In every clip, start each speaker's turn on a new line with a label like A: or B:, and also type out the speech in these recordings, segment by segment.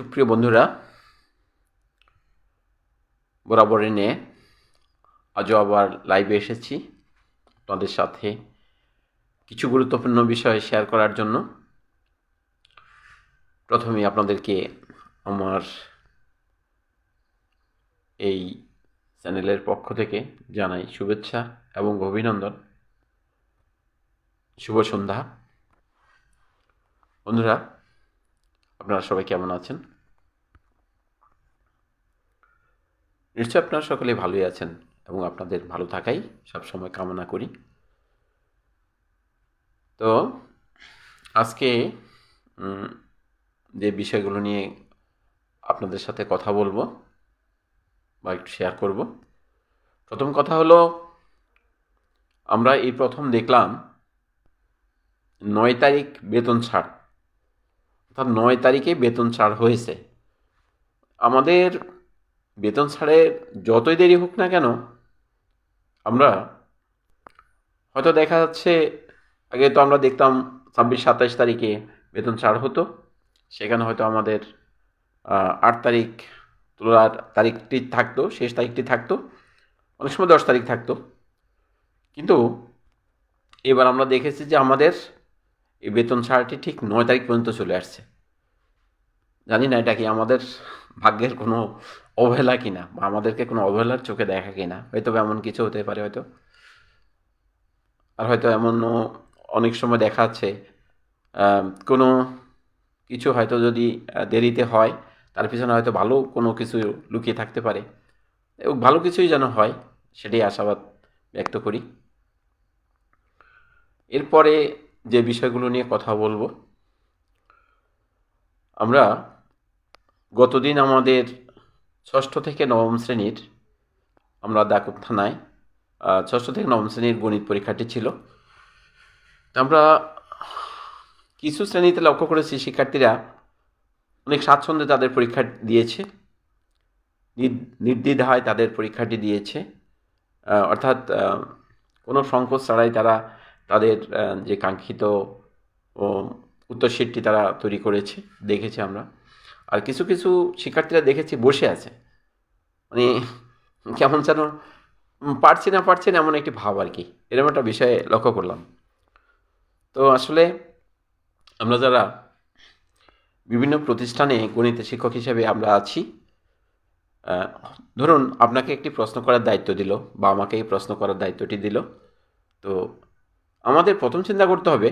A: সুপ্রিয় বন্ধুরা বরাবর নিয়ে আজও আবার লাইভে এসেছি আপনাদের সাথে কিছু গুরুত্বপূর্ণ বিষয় শেয়ার করার জন্য। প্রথমে আপনাদেরকে আমার এই চ্যানেলের পক্ষ থেকে জানাই শুভেচ্ছা এবং অভিনন্দন। শুভ সন্ধ্যা। বন্ধুরা, আপনারা সবাই কেমন আছেন? নিশ্চয় আপনারা সকলে ভালোই আছেন এবং আপনাদের ভালো থাকাই সবসময় কামনা করি। তো, আজকে যে বিষয়গুলো নিয়ে আপনাদের সাথে কথা বলব বা একটু শেয়ার করব, প্রথম কথা হলো, আমরা এই প্রথম দেখলাম নয় তারিখ বেতন ছাড়। অর্থাৎ নয় তারিখে বেতন ছাড় হয়েছে। আমাদের বেতন ছাড়ের যতই দেরি হোক না কেন, আমরা হয়তো দেখা যাচ্ছে, আগে তো আমরা দেখতাম ছাব্বিশ সাতাশ তারিখে বেতন ছাড় হতো। সেখানে হয়তো আমাদের আট তারিখ তোলার তারিখটি থাকতো, শেষ তারিখটি থাকতো। অনেক সময় দশ তারিখ থাকতো। কিন্তু এবার আমরা দেখেছি যে আমাদের এই বেতন ছাড়টি ঠিক নয় তারিখ পর্যন্ত চলে আসছে। জানি না এটা কি আমাদের ভাগ্যের কোনো অবহেলা কিনা? বা আমাদেরকে কোনো অবহেলার চোখে দেখা কিনা? হয়তো এমন কিছু হতে পারে হয়তো। আর হয়তো এমনও অনেক সময় দেখা যাচ্ছে কোনো কিছু হয়তো যদি দেরিতে হয়, তার পিছনে হয়তো ভালো কোনো কিছু লুকিয়ে থাকতে পারে। এবং ভালো কিছুই যেন হয়, সেটাই আশাবাদ ব্যক্ত করি। এরপরে যে বিষয়গুলো নিয়ে কথা বলব, আমরা গতদিন আমাদের ষষ্ঠ থেকে নবম শ্রেণির, আমরা দাকুব থানায় ষষ্ঠ থেকে নবম শ্রেণির গণিত পরীক্ষাটি ছিল। আমরা কিছু শ্রেণীতে লক্ষ্য করেছি, শিক্ষার্থীরা অনেক স্বাচ্ছন্দ্যে তাদের পরীক্ষা দিয়েছে, নির- নির্দ্বিধায় তাদের পরীক্ষাটি দিয়েছে। অর্থাৎ কোনো সংকোচ ছাড়াই তারা তাদের যে কাঙ্ক্ষিত, ও উত্তরশীটটি তারা তৈরি করেছে, দেখেছি আমরা। আর কিছু কিছু শিক্ষার্থীরা দেখেছি বসে আছে। মানে কেমন যেন পারছি না পারছি না এমন একটি ভাব আর কি। এরকম একটা বিষয়ে লক্ষ্য করলাম। তো আসলে আমরা যারা বিভিন্ন প্রতিষ্ঠানে গণিতের শিক্ষক হিসেবে আমরা আছি ধরুন আপনাকে একটি প্রশ্ন করার দায়িত্ব দিল বা আমাকে এই প্রশ্ন করার দায়িত্বটি দিল। তো আমাদের প্রথম চিন্তা করতে হবে,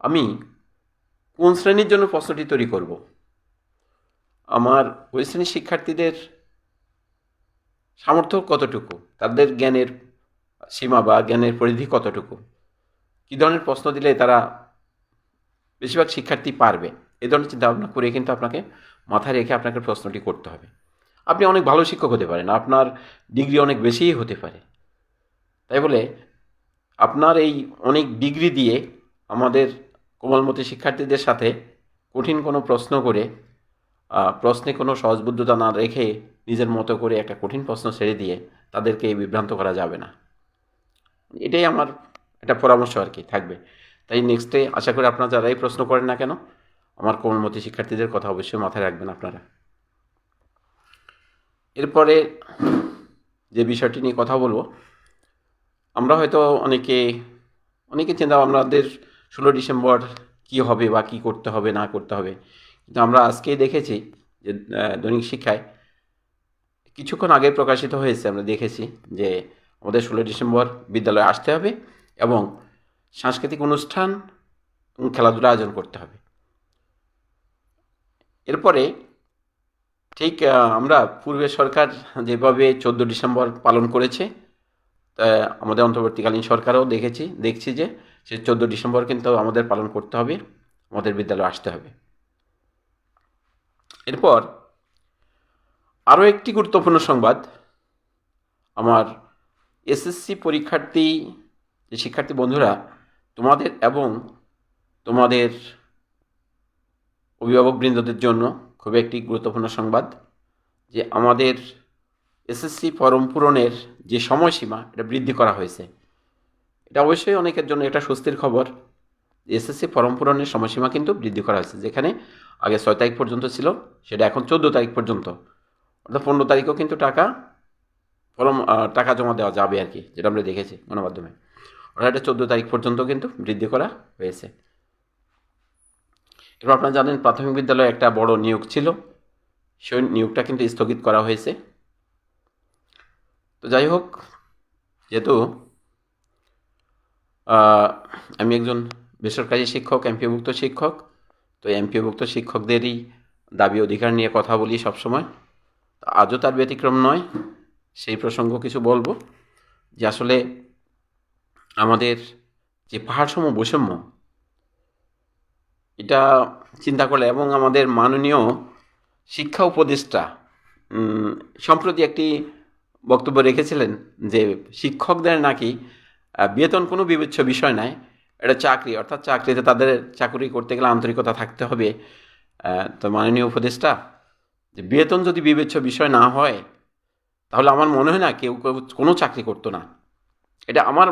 A: আমি কোন শ্রেণির জন্য প্রশ্নটি তৈরি করব? আমার ওই শ্রেণির শিক্ষার্থীদের সামর্থ্য কতটুকু? তাদের জ্ঞানের সীমা বা জ্ঞানের পরিধি কতটুকু? কী ধরনের প্রশ্ন দিলে তারা বেশিরভাগ শিক্ষার্থী পারবে? এ ধরনের চিন্তা ভাবনা করে কিন্তু আপনাকে মাথায় রেখে আপনাকে প্রশ্নটি করতে হবে। আপনি অনেক ভালো শিক্ষক হতে পারেন, আপনার ডিগ্রি অনেক বেশিই হতে পারে। তাই বলে আপনার এই অনেক ডিগ্রি দিয়ে আমাদের কোমলমতি শিক্ষার্থীদের সাথে কঠিন কোনো প্রশ্ন করে প্রশ্নে কোনো সহজবুদ্ধতা না রেখে নিজের মতো করে একটা কঠিন প্রশ্ন ছেড়ে দিয়ে তাদেরকে বিভ্রান্ত করা যাবে না। এটাই আমার একটা পরামর্শ আর কি, থাকবে। তাই নেক্সটে আশা করি আপনারা যারাই প্রশ্ন করেন না কেন, আমার কোমলমতি শিক্ষার্থীদের কথা অবশ্যই মাথায় রাখবেন আপনারা। এরপরে যে বিষয়টি নিয়ে কথা বলব, আমরা হয়তো অনেকে অনেকে চিন্তা আমাদের ষোলো ডিসেম্বর কি হবে বা কি করতে হবে, না করতে হবে কিন্তু আমরা আজকেই দেখেছি যে দৈনিক শিক্ষায় কিছুক্ষণ আগে প্রকাশিত হয়েছে, আমরা দেখেছি যে আমাদের ষোলো ডিসেম্বর বিদ্যালয়ে আসতে হবে এবং সাংস্কৃতিক অনুষ্ঠান এবং খেলাধুলা আয়োজন করতে হবে। এরপরে ঠিক আমরা পূর্বের সরকার যেভাবে চোদ্দ ডিসেম্বর পালন করেছে আমাদের অন্তর্বর্তীকালীন সরকারও দেখেছি, দেখছি যে সে চোদ্দ ডিসেম্বর কিন্তু আমাদের পালন করতে হবে, আমাদের বিদ্যালয়ে আসতে হবে। এরপর আরও একটি গুরুত্বপূর্ণ সংবাদ। আমার এসএসসি পরীক্ষার্থী, যে শিক্ষার্থী বন্ধুরা, তোমাদের এবং তোমাদের অভিভাবকবৃন্দদের জন্য খুব একটি গুরুত্বপূর্ণ সংবাদ, যে আমাদের এসএসসি ফর্ম পূরণের যে সময়সীমা, এটা বৃদ্ধি করা হয়েছে। এটা অবশ্যই অনেকের জন্য এটা স্বস্তির খবর। এসএসসি ফর্ম পূরণের সময়সীমা কিন্তু বৃদ্ধি করা হয়েছে, যেখানে আগে ছয় তারিখ পর্যন্ত ছিল, সেটা এখন চোদ্দ তারিখ পর্যন্ত। অর্থাৎ পনেরো তারিখও কিন্তু টাকা, ফলম টাকা জমা দেওয়া যাবে আর কি, যেটা আমরা দেখেছি গণমাধ্যমে। অর্থাৎ এটা চোদ্দ তারিখ পর্যন্ত কিন্তু বৃদ্ধি করা হয়েছে। এবার আপনারা জানেন, প্রাথমিক বিদ্যালয়ে একটা বড় নিয়োগ ছিল, সেই নিয়োগটা কিন্তু স্থগিত করা হয়েছে। তো যাই হোক, যেহেতু আমি একজন বেসরকারি শিক্ষক, এমপিওভুক্ত শিক্ষক তো এমপিওভুক্ত শিক্ষকদেরই দাবি অধিকার নিয়ে কথা বলি সবসময়। আজও তার ব্যতিক্রম নয়, সেই প্রসঙ্গ কিছু বলব। যে আসলে আমাদের যে পাহাড়সম বৈষম্য, এটা চিন্তা করলে এবং আমাদের মাননীয় শিক্ষা উপদেষ্টা সম্প্রতি একটি বক্তব্য রেখেছিলেন যে শিক্ষকদের নাকি বেতন কোনো বিবেচ্য বিষয় নয় এটা চাকরি, অর্থাৎ চাকরিতে তাদের চাকরি করতে গেলে আন্তরিকতা থাকতে হবে। তো মাননীয় উপদেষ্টা, যে বেতন যদি বিবেচ্য বিষয় না হয়, তাহলে আমার মনে হয় না কেউ কোনো চাকরি করতো না। এটা আমার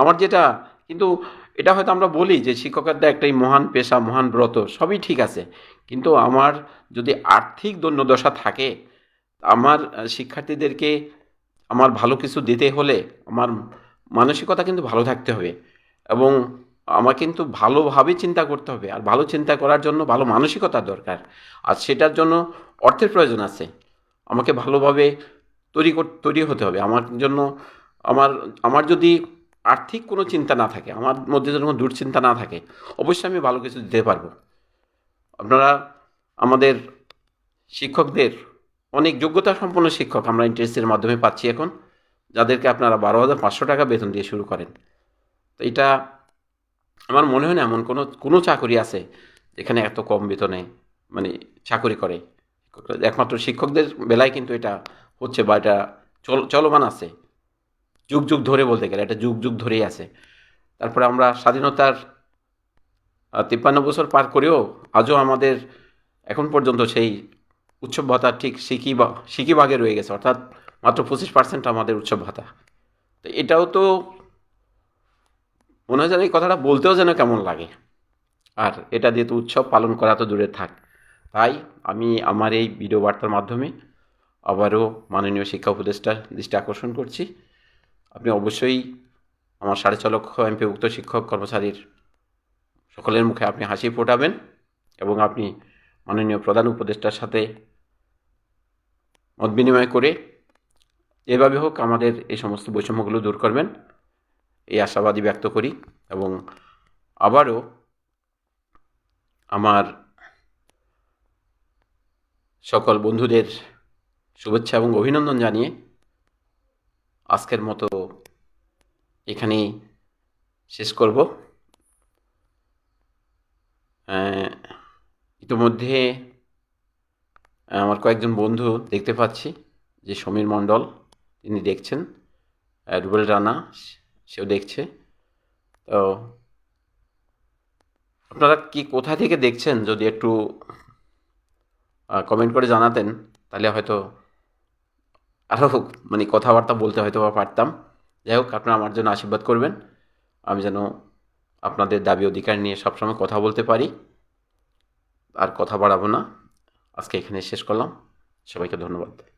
A: আমার যেটা, কিন্তু এটা হয়তো আমরা বলি যে শিক্ষকতা একটাই মহান পেশা, মহান ব্রত, সবই ঠিক আছে। কিন্তু আমার যদি আর্থিক দৈন্যদশা থাকে, আমার শিক্ষার্থীদেরকে আমার ভালো কিছু দিতে হলে আমার মানসিকতা কিন্তু ভালো থাকতে হবে। এবং আমার কিন্তু ভালোভাবে চিন্তা করতে হবে। আর ভালো চিন্তা করার জন্য ভালো মানসিকতার দরকার। আর সেটার জন্য অর্থের প্রয়োজন আছে। আমাকে ভালোভাবে তৈরি তৈরি হতে হবে। আমার জন্য, আমার আমার যদি আর্থিক কোনো চিন্তা না থাকে, আমার মধ্যে যদি কোনো দুশ্চিন্তা না থাকে, অবশ্যই আমি ভালো কিছু দিতে পারব। আপনারা, আমাদের শিক্ষকদের, অনেক যোগ্যতা সম্পন্ন শিক্ষক আমরা ইন্টারেস্টের মাধ্যমে পাচ্ছি এখন, যাদেরকে আপনারা বারো হাজার পাঁচশো টাকা বেতন দিয়ে শুরু করেন। তো এটা আমার মনে হয় না, এমন কোনো কোনো চাকরি আছে যেখানে এত কম বেতনে মানে চাকরি করে। একমাত্র শিক্ষকদের বেলায় কিন্তু এটা হচ্ছে বা এটা চল, চলমান আছে। যুগ যুগ ধরে বলতে গেলে, এটা যুগ যুগ ধরেই আছে। তারপরে আমরা স্বাধীনতার তিপ্পান্ন বছর পার করেও আজও আমাদের এখন পর্যন্ত সেই উৎসব ভাতা ঠিক সিকি বা, সিকি ভাগে রয়ে গেছে, অর্থাৎ মাত্র পঁচিশ পার্সেন্ট আমাদের উৎসব ভাতা তো এটাও তো মনে হয় যেন এই কথাটা বলতেও যেন কেমন লাগে। আর এটা যেহেতু উৎসব পালন করা তো দূরে থাক, তাই আমি আমার এই ভিডিও বার্তার মাধ্যমে আবারও মাননীয় শিক্ষা উপদেষ্টার দৃষ্টি আকর্ষণ করছি। আপনি অবশ্যই আমার সাড়ে ছ লক্ষ এমপিভুক্ত শিক্ষক কর্মচারীর সকলের মুখে আপনি হাসি ফোটাবেন এবং আপনি মাননীয় প্রধান উপদেষ্টার সাথে মত বিনিময় করে এভাবে হোক আমাদের এই সমস্ত বৈষম্যগুলো দূর করবেন। এই আশাবাদী ব্যক্ত করি এবং আবারও আমার সকল বন্ধুদের শুভেচ্ছা এবং অভিনন্দন জানিয়ে আজকের মতো এখানেই শেষ করব। ইতিমধ্যে আমার কয়েকজন বন্ধু দেখতে পাচ্ছি, যে সমীর মণ্ডল, তিনি দেখছেন রুবেল রানা সেও দেখছে। তো আপনারা কি কোথা থেকে দেখছেন? যদি একটু কমেন্ট করে জানাতেন, তাহলে হয়তো আরও মানে কথাবার্তা বলতে হয়তো বা পারতাম। যাই হোক, আপনারা আমার জন্য আশীর্বাদ করবেন। আমি যেন আপনাদের দাবি অধিকার নিয়ে সবসময় কথা বলতে পারি। আর কথা বাড়াবো না। আজকে এখানে শেষ করলাম। সবাইকে ধন্যবাদ।